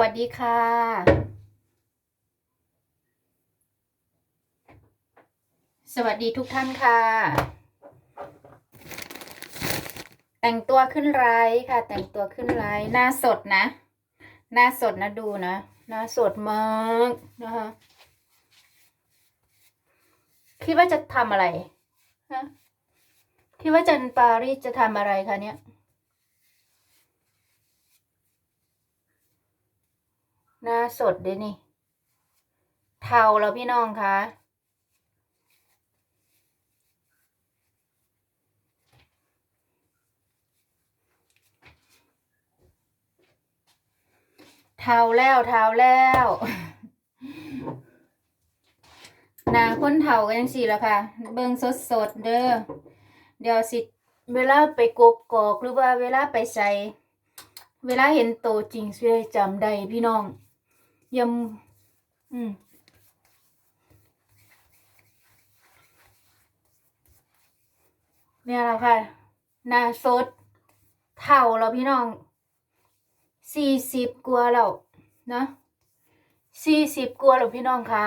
วัสดีค่ะสวัสดีทุกท่านค่ะ แต่งตัวขึ้นไลฟ์ค่ะ แต่งตัวขึ้นไลฟ์หน้าสดนะ หน้าสดนะดูนะ หน้าสดมากนะคะคิดว่าจะทำอะไรฮะคิดว่าจันปารีสจะทำอะไรคะเนี่ย หน้าสดด้นี่ เทาแล้วพี่น้องคะ เทาแล้วเทาแล้วนาคนเทากันยังสี่แล้วค่ะ เบิ่งสดสดเด้อ เดี๋ยวสิ เวลาไปกกกอกหรือว่าเวลาไปใส่เวลาเห็นโตจริงสิได้จำได้พี่น้อง ยำอืมเนี่ยแหละค่ะน้าสดเท่าแล้วพี่น้องสี่สิบกว่าแล้วเนะสี่สิบกว่าแล้วพี่น้องคะ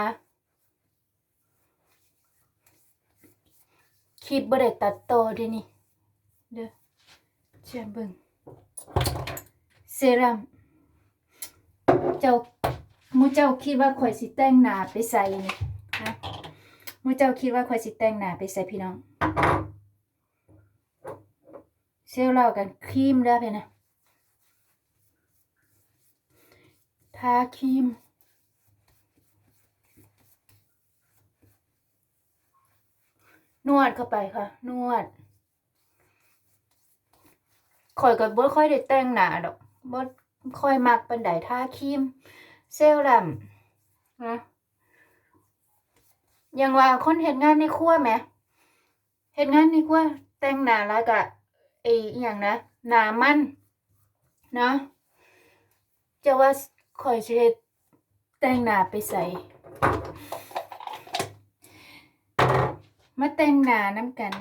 คลิปบ่ได้ตัดต่อด้วยนี่เด้อเชียเบิ่งเซรั่มเจ้า มูเจ้าคิดว่าข่อยสิแต่งหนาไปใส่นี่ฮะมูเจ้าคิดว่าข่อยสิแต่งหนาไปใส่พี่น้อง เซลล์เรากันครีมได้ไปนะทาครีมนวดเข้าไปค่ะ นวดข่อยก็บ่ค่อยได้แต่งหน้าดอกบ่ค่อยมักปานใดทาครีม เซรั่มนะอย่างว่าคนเฮ็ดงานในครัวแหมเฮ็ดงานในครัวแต่งหน้าแล้วก็ไอ้อหย่างนะหน้ามันเนาะจะว่าข่อยสิเฮ็ดแต่งหน้าไปใส่มาแต่งหน้าน้ำกัน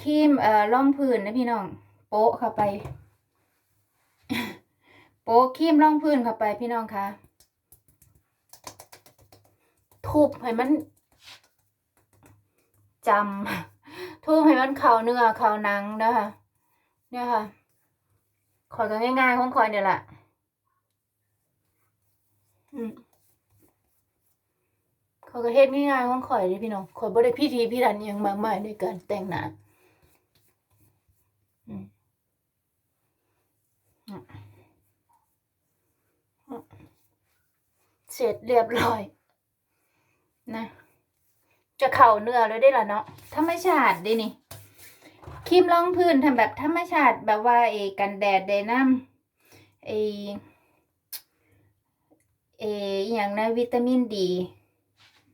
ครีมเอ่อรองพื้นนะพี่น้อง โปะเข้าไป โปะครีมรองพื้นเข้าไปพี่น้องคะ ทุบให้มันจำทุบให้มันเข้าเนื้อเข้าหนังนะคะเนี่ยค่ะขอยก็ง่ายๆของขอยเนี่ยแหละอืมขอยก็เฮ็ดง่ายๆของขอยเลยพี่น้องขอยบ่ได้พิธีพิถันยังมากมายในการแต่งหน้าเสร็จเรียบร้อย นะ จะเข่าเนื้อเลยได้ละเนาะธรรมชาติดินี่ครีมรองพื้นทำแบบธรรมชาติแบบว่าเอกันแดดเดน้ำเอเออย่างนะวิตามินดี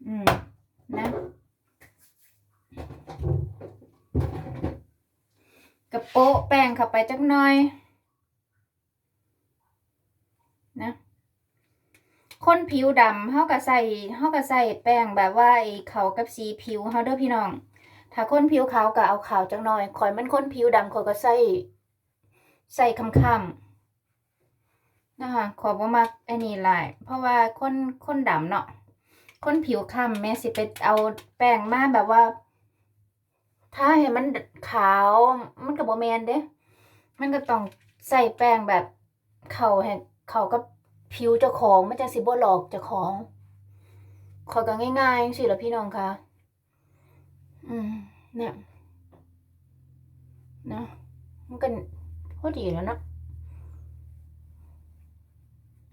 อืม นะกระโปะแป้งเข้าไปจักหน่อย นะ คนผิวดำเฮาก็ใส่เฮาก็ใส่แป้งแบบว่าไอ้เขากับสีผิวเฮาเด้อพี่น้อง ถ้าคนผิวขาวก็เอาขาวจังหน่อยข่อยมันคนผิวดำข่อยก็ใส่ใส่ค่ำๆนะคะขอบ่มักไอ้นี่หลายเพราะว่าคนคนดำเนาะคนผิวคล้ำแม่สิไปเอาแป้งมาแบบว่า ถ้าให้มันขาวมันก็บ่แมนเด้ มันก็ต้องใส่แป้งแบบเขาให้เข้ากับ ผิวเจ้าของมันจังสิบ่หลอกเจ้าของขอยก็ง่ายๆจังซี่ล่ะพี่น้องค่ะอืมเนี่ยนะมันก็พอดีแล้วนะ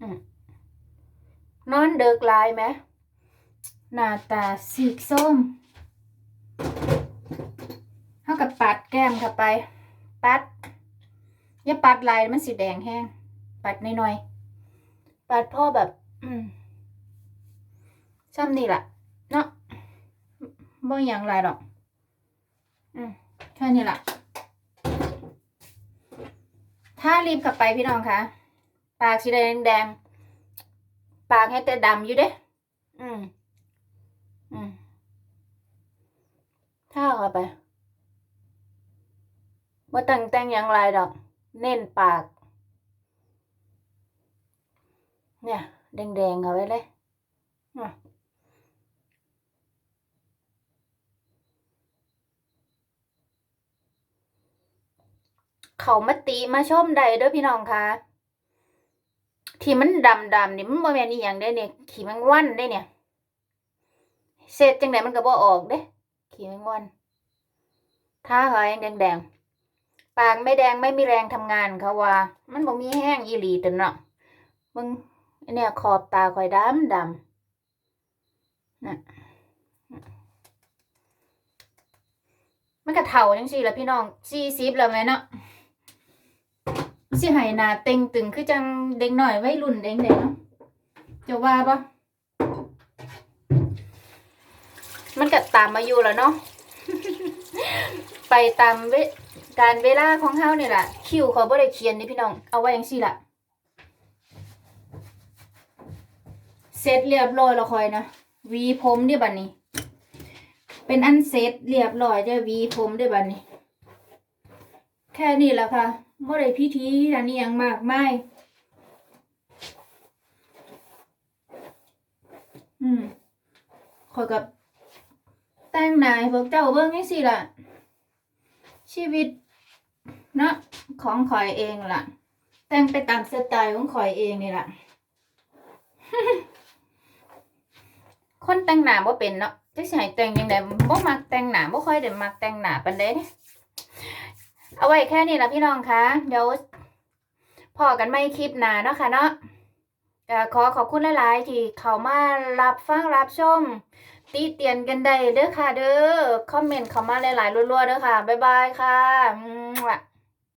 อืมนอนเดิกลายไหมหน้าตาสีส้มเท่ากับปัดแก้มเข้าไป ปัด อย่าปัดลายมันสีแดงแห้ง ปัดน้อยๆ ปัดพ่อแบบซ้ำนี่ล่ะเนาะบ่หยังหลายดอก อืมแค่นี้แหละถ้ารีบขับไปพี่น้องคะปากสีแดงแดงปากให้แต่ดำอยู่เด้ อืม อืม ถ้าเข้าไปว่าแต่งแต่งอย่างไรดอก เน้นปาก เนี่ย แดงๆเอาไว้เลยเขามาติมาชมได้เด้อพี่น้องคะที่มันดำดำนี่มันบ่แม่นอีหยังเด้เนี่ยขี้แมงวันเด้เนี่ยเสร็จจังไดมันก็บ่ออกเด้ขี้แมงวันถ้าหอยแดงๆปากไม่แดงไม่มีแรงทำงานเขาว่า มันบ่มีแห้งอีหลีตัวเนาะมึง เนี่ยขอบตาข่อยดำดำน่ะมันก็เฒ่าจังซี่ละพี่น้อง40แล้วแม่เนาะสิให้หนาเต็งตึงคือจังเด็กหน่อยไวัยรุ่นเด็กเด็กเนาะจะว่าปะมันก็ตามมาอยู่แล้วเนาะไปตามเวการเวลาของเฮาเนี่ยแหละคิวเขาบ่ได้เขียนนี่พี่น้องเอาไว้จังซี่ละ เสร็จเรียบร้อยแล้วคอยนะวีผมเด้บัดนี้ เป็นอันเสร็จเรียบร้อยเด้อหวีผมเด้บัดนี้ แค่นี้แหละค่ะบ่ได้พิธีอันนี้ยังมากไมายอืมขอยกับแต่งหนายพวกเจ้าเบิ่งจังซี่ล่ะ ชีวิตเนาะของข่อยเองล่ะ แต่งไปตามสไตล์ของข่อยเองนี่ล่ะ คนแต่งหน้าบ่เป็นเนาะจักสิให้แต่งจังไดบ่มักแต่งหน้าบ่ค่อยได้มักแต่งหน้าปานใดเด้เอาไว้แค่นี้ละพี่น้องคะเดี๋ยวพอกันไม่คลิปหนาเนาะค่ะเนาะขอขอบคุณหลาย ๆ ที่เข้ามารับฟังรับชม ตีเตียนกันได้เด้อค่ะ เด้อคอมเมนต์เข้ามาหลาย ๆรัวๆเด้อค่ะ บ๊ายบายค่ะ